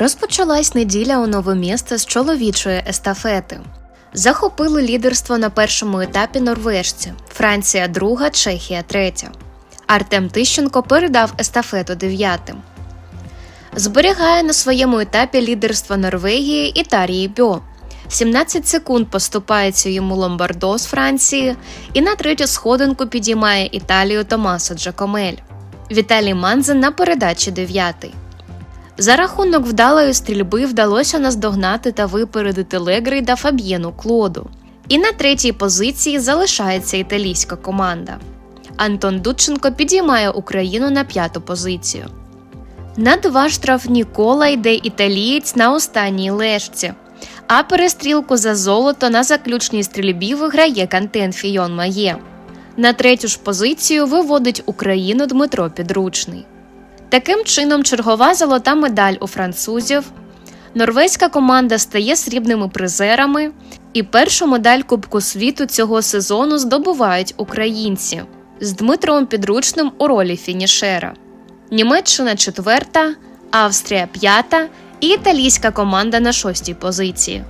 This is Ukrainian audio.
Розпочалась неділя у нове місто з чоловічої естафети. Захопили лідерство на першому етапі норвежці, Франція друга, Чехія третя. Артем Тищенко передав естафету дев'ятим. Зберігає на своєму етапі лідерство Норвегії і Тарії Бьо. 17 секунд поступається йому Ломбардо з Франції, і на третю сходинку підіймає Італію Томасо Джакомель. Віталій Манзен на передачі дев'ятий. За рахунок вдалої стрільби вдалося наздогнати та випередити Легрейда Фаб'єну Клоду. І на третій позиції залишається італійська команда. Антон Дудченко підіймає Україну на п'яту позицію. На два штрафні кола йде італієць на останній лежці, а перестрілку за золото на заключній стрільбі виграє Кантен Фійон Має. На третю ж позицію виводить Україну Дмитро Підручний. Таким чином, чергова золота медаль у французів. Норвезька команда стає срібними призерами, і першу медаль Кубку світу цього сезону здобувають українці з Дмитром Підручним у ролі фінішера. Німеччина четверта, Австрія п'ята і італійська команда на шостій позиції.